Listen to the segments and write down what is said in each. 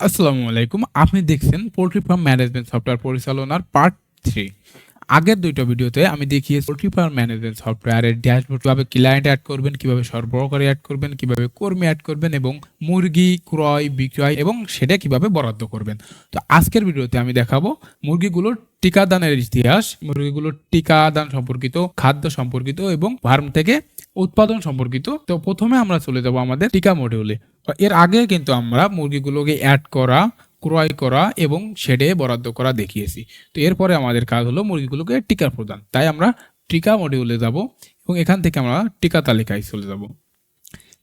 আসসালামু আলাইকুম। আপনি দেখছেন পোলট্রি ফার্ম ম্যানেজমেন্ট সফটওয়্যার পরিচালনার পার্ট থ্রি আগের দুইটা ভিডিওতে আমি দেখিয়েছি পোলট্রি ফার্ম ম্যানেজমেন্ট সফটওয়্যারের ড্যাশবোর্ড কীভাবে ক্লায়েন্ট অ্যাড করবেন, কীভাবে সরবরাহকারী অ্যাড করবেন, কীভাবে কর্মী অ্যাড করবেন এবং মুরগি, ক্রয়, বিক্রয় এবং সেটা কীভাবে বরাদ্দ করবেন। তো আজকের ভিডিওতে আমি দেখাবো মুরগিগুলোর টিকাদানের ইতিহাস, মুরগিগুলোর টিকাদান সম্পর্কিত, খাদ্য সম্পর্কিত এবং ফার্ম থেকে উৎপাদন সম্পর্কিত। তো প্রথমে আমরা চলে যাব আমাদের টিকা মডিউলে এর আগে কিন্তু আমরা মুরগিগুলোকে অ্যাড করা, ক্রয় করা এবং শেডে বরাদ্দ করা দেখিয়েছি। তো এরপরে আমাদের কাজ হলো মুরগিগুলোকে টিকা প্রদান। তাই আমরা টিকা মডিউলে যাব এবং এখান থেকে আমরা টিকা তালিকায় চলে যাব।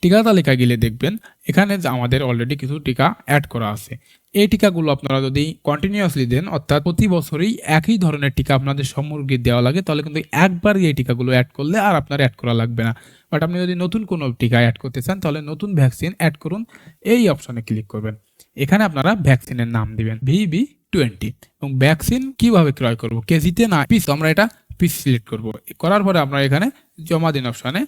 টিকা তালিকায় গেলে দেখবেন এখানে আমাদের অলরেডি কিছু টিকা অ্যাড করা আছে। এই টিকাগুলো আপনারা যদি কন্টিনিউয়াসলি দেন, অর্থাৎ প্রতি বছরই একই ধরনের টিকা আপনাদের মুরগির দেওয়া লাগে, তাহলে কিন্তু একবার এই টিকাগুলো অ্যাড করলে আর আপনার অ্যাড করা লাগবে না। বাট আপনি যদি নতুন কোনো টিকা অ্যাড করতে চান, তাহলে নতুন ভ্যাকসিন অ্যাড করুন, এই অপশনে ক্লিক করবেন। এখানে আপনারা ভ্যাকসিনের নাম দিবেন ভিবি টোয়েন্টি এবং ভ্যাকসিন কীভাবে ক্রয় করব, কেজিতে না পিস আমরা এটা পিস সিলেক্ট করব। করার পরে আমরা এখানে জমা দিন অপশানে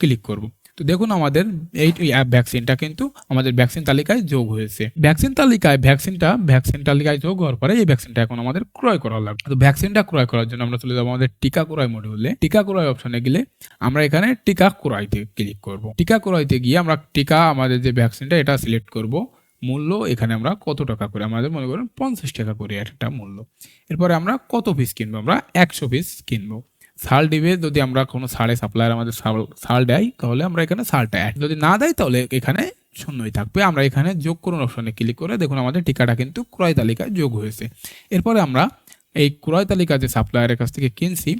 ক্লিক করব। তো দেখুন আমাদের এই ভ্যাকসিনটা কিন্তু আমাদের ভ্যাকসিন তালিকায় যোগ হয়েছে। ভ্যাকসিন তালিকায়, ভ্যাকসিনটা, ভ্যাকসিন তালিকায় যোগ হওয়ার পরে এই ভ্যাকসিনটা এখন আমাদের ক্রয় করা লাগবে। তো ভ্যাকসিনটা ক্রয় করার জন্য আমরা চলে যাব আমাদের টিকা ক্রয় মডিউলে টিকা ক্রয় অপশনে গেলে আমরা এখানে টিকা ক্রয়তে ক্লিক করব। টিকা ক্রয়তে গিয়ে আমরা টিকা, আমাদের যে ভ্যাকসিনটা, এটা সিলেক্ট করব। মূল্য এখানে আমরা কত টাকা করে? আমাদের মনে করেন পঞ্চাশ টাকা করে একটা মূল্য। এরপরে আমরা কত পিস কিনবো? আমরা একশো পিস কিনবো। সাল দিবে, যদি আমরা কোনো সাড়ে সাপ্লায়ার আমাদের সাল দেয়, তাহলে আমরা এখানে সালটা অ্যাড যদি না দেয়, তাহলে এখানে শূন্যই থাকবে। আমরা এখানে যোগ করুন অপশনে ক্লিক করে দেখুন আমাদের টিকাটা কিন্তু ক্রয় তালিকায় যোগ হয়েছে। এরপরে আমরা এই ক্রয় তালিকা যে সাপ্লায়ারের কাছ থেকে কিনছি,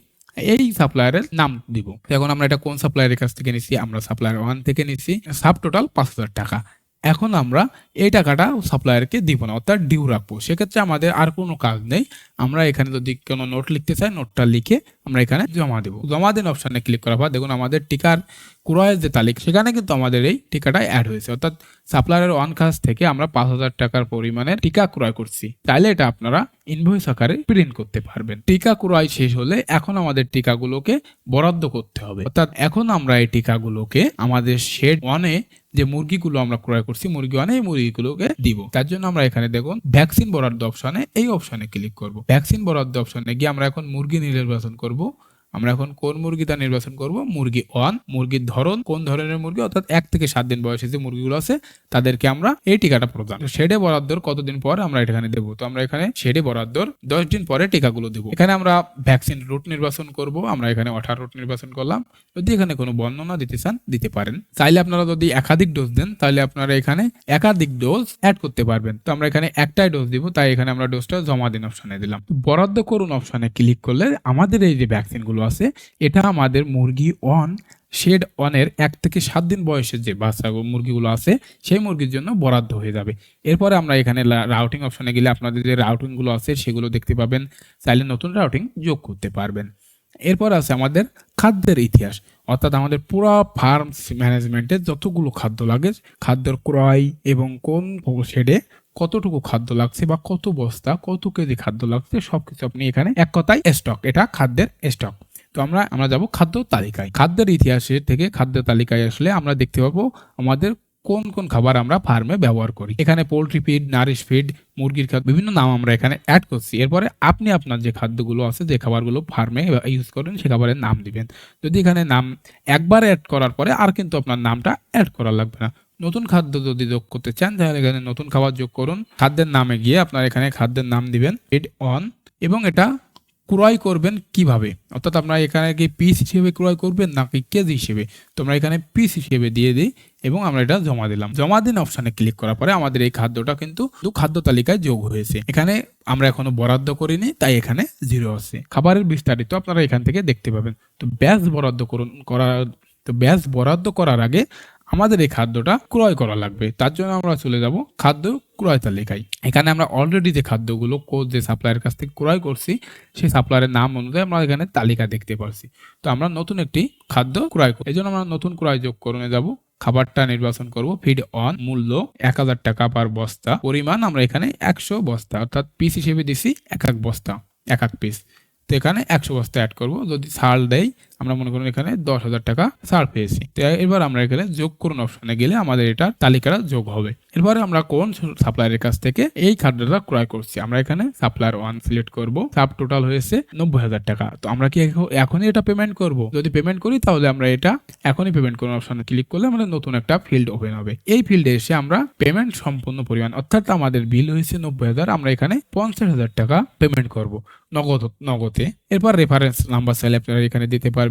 এই সাপ্লায়ারের নাম দিব। এখন আমরা এটা কোন সাপ্লায়ারের কাছ থেকে নিচ্ছি আমরা সাপ্লায়ার ওয়ান থেকে নিচ্ছি সাব টোটাল পাঁচ হাজার টাকা। এখন আমরা এই টাকাটা সাপ্লায়ারকে দিব না, অর্থাৎ ডিউ রাখব। সেক্ষেত্রে আমাদের আর কোনো কাজ নেই। আমরা এখানে যদি কোনো নোট লিখতে চাই নোটটা লিখে আমরা এখানে জমা দেবো। জমা দিন অপশানে ক্লিক করার পর দেখুন আমাদের টিকার ক্রয়ের যে তালিকা, সেখানে কিন্তু আমাদের এই টিকাটা অ্যাড হয়েছে। অর্থাৎ সাপ্লায়ারের ওয়ান কাজ থেকে আমরা পাঁচ হাজার টাকার পরিমাণের টিকা ক্রয় করছি। তাইলে এটা আপনারা ইনভয়েস আকারে প্রিন্ট করতে পারবেন। টিকা ক্রয় শেষ হলে এখন আমাদের টিকাগুলোকে বরাদ্দ করতে হবে। অর্থাৎ এখন আমরা এই টিকাগুলোকে আমাদের শেড ওয়ানে যে মুরগিগুলো আমরা ক্রয় করছি, মুরগি ওয়ানে এই মুরগিগুলোকে দিব। তার জন্য আমরা এখানে দেখুন ভ্যাকসিন বরাদ্দ অপশানে এই অপশানে ক্লিক করব। ভ্যাকসিন বরাদ্দ অপশনে গিয়ে আমরা এখন মুরগি নির্বাচন করব। আমরা এখন কোন মুরগিটা নির্বাচন করব? মুরগি ওয়ান মুরগির ধরন, কোন ধরনের মুরগি? অর্থাৎ এক থেকে সাত দিন বয়সে যে মুরগিগুলো আছে, তাদেরকে আমরা এই টিকাটা প্রদান শেডে বরাদ্দর কতদিন পর আমরা এখানে দেবো? তো আমরা এখানে শেডে বরাদ্দর দশ দিন পরে টিকাগুলো দেবো। এখানে আমরা ভ্যাকসিন রুট নির্বাচন করব। আমরা এখানে অঠার রুট নির্বাচন করলাম। যদি এখানে কোনো বর্ণনা দিতে চান, দিতে পারেন। চাইলে আপনারা যদি একাধিক ডোজ দেন, তাহলে আপনারা এখানে একাধিক ডোজ অ্যাড করতে পারবেন। তো আমরা এখানে একটাই ডোজ দিব, তাই এখানে আমরা ডোজটা জমা দিন অপশনে দিলাম। বরাদ্দ করুন অপশনে ক্লিক করলে আমাদের এই যে ভ্যাকসিনগুলো আছে, এটা আমাদের মুরগি অন শেড অনের এক থেকে সাত দিন বয়সের যে বাচ্চা মুরগিগুলো আছে, সেই মুরগির জন্য বরাদ্দ হয়ে যাবে। এরপরে আমরা এখানে রাউটিং অপশনে গেলে আপনাদের যে রাউটিংগুলো আছে, সেগুলো দেখতে পাবেন। চাইলে নতুন রাউটিং যোগ করতে পারবেন। এরপর আছে আমাদের খাদ্যের ইতিহাস। অর্থাৎ আমাদের পুরো ফার্ম ম্যানেজমেন্টে যতগুলো খাদ্য লাগে, খাদ্যের ক্রয় এবং কোন শেডে কতটুকু খাদ্য লাগছে বা কত বস্তা, কত কেজি খাদ্য লাগছে, সবকিছু আপনি এখানে এক কথায় স্টক এটা খাদ্যের স্টক তো আমরা আমরা যাব খাদ্য তালিকায়। খাদ্যের ইতিহাসে থেকে খাদ্য তালিকায় আসলে আমরা দেখতে পাবো আমাদের কোন কোন খাবার আমরা ফার্মে ব্যবহার করি। এখানে পোলট্রি ফিড নারিশ ফিড মুরগির খাদ্য বিভিন্ন নাম আমরা এখানে অ্যাড করছি। এরপরে আপনি আপনার যে খাদ্যগুলো আছে, যে খাবারগুলো ফার্মে ইউজ করেন, সে খাবারের নাম দিবেন। যদি এখানে নাম একবার অ্যাড করার পরে আর কিন্তু আপনার নামটা অ্যাড করা লাগবে না। নতুন খাদ্য যদি যোগ করতে চান, তাহলে এখানে নতুন খাবার যোগ করুন। খাদ্যের নামে গিয়ে আপনার এখানে খাদ্যের নাম দিবেন ফিড অন এবং এটা ক্রয় করবেন কীভাবে? অর্থাৎ আপনারা এখানে কি পিস হিসেবে ক্রয় করবেন নাকি কেজি হিসেবে? তোমরা এখানে পিস হিসেবে দিয়ে দিই এবং আমরা এটা জমা দিলাম। জমা দিন অপশানে ক্লিক করার পরে আমাদের এই খাদ্যটা কিন্তু খাদ্য তালিকায় যোগ হয়েছে। এখানে আমরা এখনও বরাদ্দ করিনি, তাই এখানে জিরো আছে। খাবারের বিস্তারিত আপনারা এখান থেকে দেখতে পাবেন। তো ব্যাস বরাদ্দ করুন করা তো ব্যাস বরাদ্দ করার আগে আমাদের এই খাদ্যটা ক্রয় করা লাগবে। তার জন্য আমরা চলে যাব খাদ্য ক্রয় তালিকায়। এখানে আমরা অলরেডি যে খাদ্যগুলো যে সাপ্লায়ারের কাছ থেকে ক্রয় করছি, সেই সাপ্লায়ারের নাম অনুযায়ী আমরা এখানে তালিকা দেখতে পারছি। তো আমরা নতুন একটি খাদ্য ক্রয় করি এই জন্য আমরা নতুন ক্রয় যোগ করে যাব। খাবারটা নির্বাচন করব। ফিড অন মূল্য এক হাজার টাকা পার বস্তা। পরিমাণ আমরা এখানে একশো বস্তা, অর্থাৎ পিস হিসেবে দিছি এক এক বস্তা, এক এক পিস তো এখানে একশো বস্তা অ্যাড করব। যদি ছাড় দেয় আমরা মনে করুন এখানে দশ হাজার টাকা ছাড় পেয়েছি। তো এবার আমরা এখানে যোগ করুন অপশনে গেলে আমাদের এটা তালিকাটা যোগ হবে। এরপরে আমরা কোন সাপ্লায়ারের কাছ থেকে এই খাদ্যটা ক্রয় করছি? আমরা এখানে সাপ্লায়ার ওয়ান সিলেক্ট করব। সাব টোটাল হয়েছে নব্বই হাজার টাকা। তো আমরা কি এখনই এটা পেমেন্ট করব? যদি পেমেন্ট করি, তাহলে আমরা এটা এখনই পেমেন্ট করুন অপশনে ক্লিক করলে আমাদের নতুন একটা ফিল্ড ওপেন হবে। এই ফিল্ডে এসে আমরা পেমেন্ট সম্পূর্ণ পরিমাণ, অর্থাৎ আমাদের বিল হয়েছে নব্বই হাজার, আমরা এখানে পঞ্চাশ হাজার টাকা পেমেন্ট করব নগদ নগদে। এরপর রেফারেন্স নাম্বার চাইলে আপনারা এখানে দিতে পারবেন।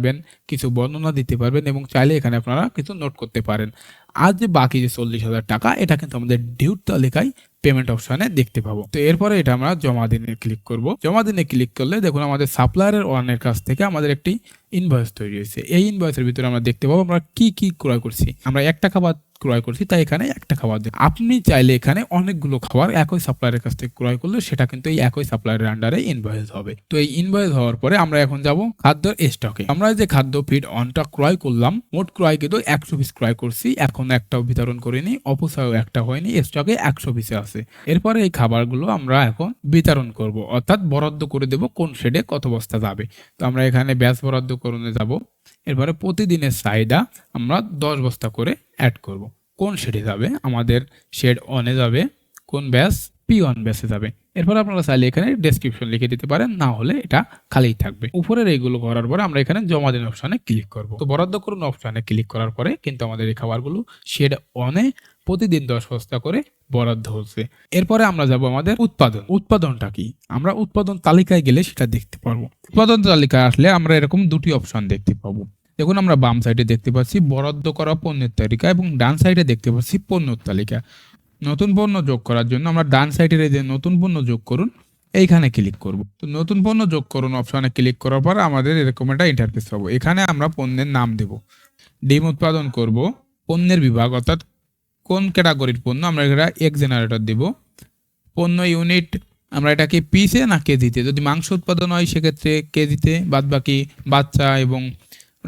কিছু বর্ণনা দিতে পারবেন এবং চাইলে এখানে আপনারা কিছু নোট করতে পারেন। আর যে বাকি যে চল্লিশ হাজার টাকা, এটা কিন্তু আমাদের ডিউট তালিকায় পেমেন্ট অপশানে দেখতে পাবো। তো এরপরে এটা আমরা জমা দিনে ক্লিক করব। জমা দিনে ক্লিক করলে দেখুন আমাদের সাপ্লায়ারের ওয়ানের কাছ থেকে আমাদের একটি ইনভয়েস তৈরি হয়েছে। এই ইনভয়েসের ভিতরে আমরা দেখতে পাবো আমরা কি কি ক্রয় করছি। আমরা একটা খাবার ক্রয় করছি, তাই এখানে একটা খাবার দিন আপনি চাইলে এখানে অনেকগুলো খাবার একই সাপ্লায়ারের কাছ থেকে ক্রয় করলে সেটা কিন্তু এই একই সাপ্লায়ারের আন্ডারে ইনভয়েস হবে। তো এই ইনভয়েস হওয়ার পরে আমরা এখন যাব খাদ্যের স্টকে আমরা যে খাদ্য ফিড অনটা ক্রয় করলাম, মোট ক্রয় কিন্তু একশো পিস ক্রয় করছি। এখন একটাও বিতরণ করিনি, অপচয়ও একটা হয়নি স্টকে একশো পিসে আছে। এরপরে এই খাবারগুলো আমরা এখন বিতরণ করব। অর্থাৎ বরাদ্দ করে দেব কোন শেডে কত বস্তা যাবে। তো আমরা এখানে ব্যাস বরাদ্দ করতে যাব। এরপরে প্রতিদিনের চাহিদা আমরা দশ বস্তা করে অ্যাড করব। কোন শেডে যাবে? আমাদের শেড অনে যাবে, কোন ব্যাস পি ওয়ান ব্যাসে যাবে। এরপর আপনারা চাইলে এখানে ডেসক্রিপশন লিখে দিতে পারেন, না হলে এটা খালিই থাকবে। উপরের এইগুলো করার পরে আমরা এখানে জমা দিন অপশনে ক্লিক করব। তো বরাদ্দ করুন অপশনে ক্লিক করার পরে কিন্তু আমাদের এই খাবারগুলো শেড অনে প্রতিদিন দশ বস্তা করে বরাদ্দ হচ্ছে। এরপরে আমরা যাব আমাদের উৎপাদন। উৎপাদনটা কি? আমরা উৎপাদন তালিকায় গেলে সেটা দেখতে পারব। উৎপাদন তালিকায় আসলে আমরা এরকম দুটি অপশন দেখতে পাবো। দেখুন, আমরা বাম সাইডে দেখতে পাচ্ছি, বরাদ্দ করা পণ্যের তালিকা এবং ডান সাইডে দেখতে পাচ্ছি পণ্যর তালিকা। নতুন পণ্য যোগ করার জন্য আমরা ডান সাইডের এই যে নতুন পণ্য যোগ করুন, এইখানে ক্লিক করব। তো নতুন পণ্য যোগ করুন অপশনে ক্লিক করার পর আমাদের এরকম একটা ইন্টারফেস পাবো। এখানে আমরা পণ্যের নাম দেব। ডিম উৎপাদন করব, পণ্যের বিভাগ অর্থাৎ কোন ক্যাটাগরির পণ্য আমরা এটা এক জেনারেটর দেব? পণ্য ইউনিট আমরা এটাকে পিসে না কেজিতে? যদি মাংস উৎপাদন হয়, সেক্ষেত্রে কেজিতে বাদ বাকি বাচ্চা এবং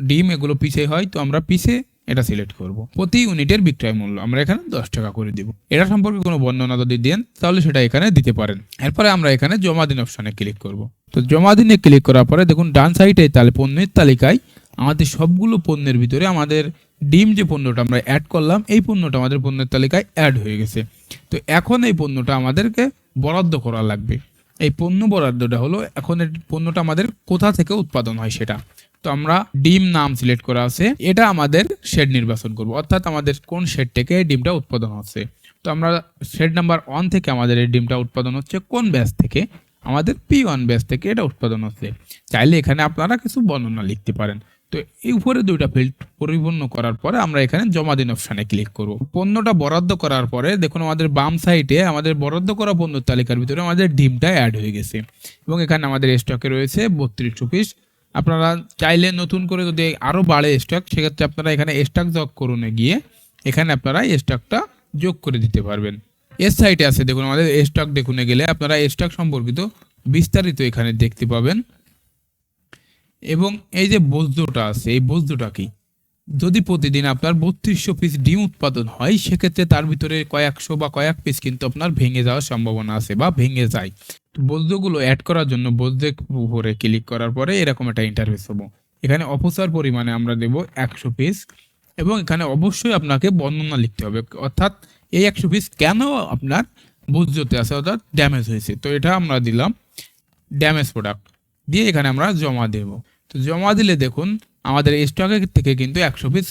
ডিম এগুলো পিসে হয়, তো আমরা পিসে এটা সিলেক্ট করব। প্রতি ইউনিটের বিক্রয় মূল্য আমরা এখানে দশ টাকা করে দিব। এটা সম্পর্কে কোনো বর্ণনা যদি দেন, তাহলে সেটা এখানে দিতে পারেন। এরপরে আমরা এখানে জমা দিন অপশানে ক্লিক করব। তো জমা দিনে ক্লিক করার পরে দেখুন ডান সাইডে তাহলে পণ্যের তালিকায় আমাদের সবগুলো পণ্যের ভিতরে আমাদের ডিম যে পণ্যটা আমরা অ্যাড করলাম, এই পণ্যটা আমাদের পণ্যের তালিকায় অ্যাড হয়ে গেছে। তো এখন এই পণ্যটা আমাদেরকে বরাদ্দ করা লাগবে। এই পণ্য বরাদ্দটা হলো, এখন এই পণ্যটা আমাদের কোথা থেকে উৎপাদন হয় সেটা। তো আমরা ডিম নাম সিলেক্ট করা আছে, এটা আমাদের শেড নির্বাচন করব। অর্থাৎ আমাদের কোন শেড থেকে ডিমটা উৎপাদন হচ্ছে। তো আমরা শেড নাম্বার ওয়ান থেকে আমাদের এই ডিমটা উৎপাদন হচ্ছে, কোন ব্যাচ থেকে? আমাদের পি ওয়ান ব্যাচ থেকে এটা উৎপাদন হচ্ছে। চাইলে এখানে আপনারা কিছু বর্ণনা লিখতে পারেন। তো এই উপরে দুইটা ফিল্ড পরিপূর্ণ করার পরে আমরা এখানে জমা দিন অপশানে ক্লিক করব। পণ্যটা বরাদ্দ করার পরে দেখুন আমাদের বাম সাইডে আমাদের বরাদ্দ করা পণ্যের তালিকার ভিতরে আমাদের ডিমটা অ্যাড হয়ে গেছে। এবং এখানে আমাদের স্টকে রয়েছে বত্রিশশো পিস আপনারা চাইলে নতুন করে যদি আরও বাড়ে স্টক সেক্ষেত্রে আপনারা এখানে স্টক যোগ করুন গিয়ে এখানে আপনারা স্টকটা যোগ করে দিতে পারবেন। এর সাইটে আছে দেখুন আমাদের স্টক দেখুনে গেলে আপনারা স্টক সম্পর্কিত বিস্তারিত এখানে দেখতে পাবেন। এবং এই যে বস্তুটা আছে, এই বস্তুটা কি? যদি প্রতিদিন আপনার বত্রিশশো পিস ডিম উৎপাদন হয়, সেক্ষেত্রে তার ভিতরে কয়েকশো বা কয়েক পিস কিন্তু আপনার ভেঙে যাওয়ার সম্ভাবনা আছে বা ভেঙে যায়। তো বস্তুগুলো অ্যাড করার জন্য বস্তুর উপরে ক্লিক করার পরে এরকম একটা ইন্টারফেস হব। এখানে অপসার পরিমাণে আমরা দেব একশো পিস এবং এখানে অবশ্যই আপনাকে বর্ণনা লিখতে হবে। অর্থাৎ এই একশো পিস কেন আপনার বজ্রতে আছে? অর্থাৎ ড্যামেজ হয়েছে। তো এটা আমরা দিলাম ড্যামেজ প্রোডাক্ট দিয়ে এখানে আমরা জমা দেব। তো জমা দিলে দেখুন, আমাদের স্টকের থেকে কিন্তু একশো পিস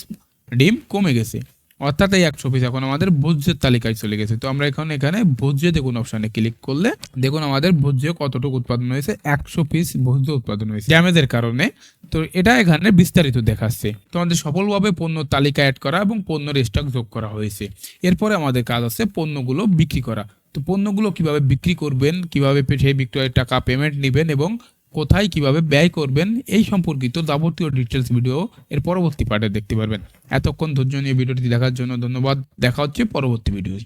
ডিম কমে গেছে। অর্থাৎ এই একশো পিস এখন আমাদের ভোজ্যের তালিকায় চলে গেছে। তো আমরা এখন এখানে ভোজ্য দেখুন অপশানে ক্লিক করলে দেখুন আমাদের ভোজ্য কতটুকু উৎপাদন হয়েছে, একশো পিস ভোজ্য উৎপাদন হয়েছে। ড্যামেজের কারণে, তো এটা এখানে বিস্তারিত দেখাচ্ছে। তো আমাদের সফলভাবে পণ্য তালিকা অ্যাড করা এবং পণ্যের স্টক যোগ করা হয়েছে। এরপরে আমাদের কাজ আছে পণ্যগুলো বিক্রি করা। তো পণ্যগুলো কীভাবে বিক্রি করবেন, কীভাবে সেই বিক্রয়ের টাকা পেমেন্ট নেবেন এবং কোথায় কীভাবে ব্যয় করবেন, এই সম্পর্কিত যাবতীয় ডিটেলস ভিডিও এর পরবর্তী পার্টে দেখতে পারবেন। এতক্ষণ ধৈর্য নিয়ে ভিডিওটি দেখার জন্য ধন্যবাদ। দেখা হচ্ছে পরবর্তী ভিডিও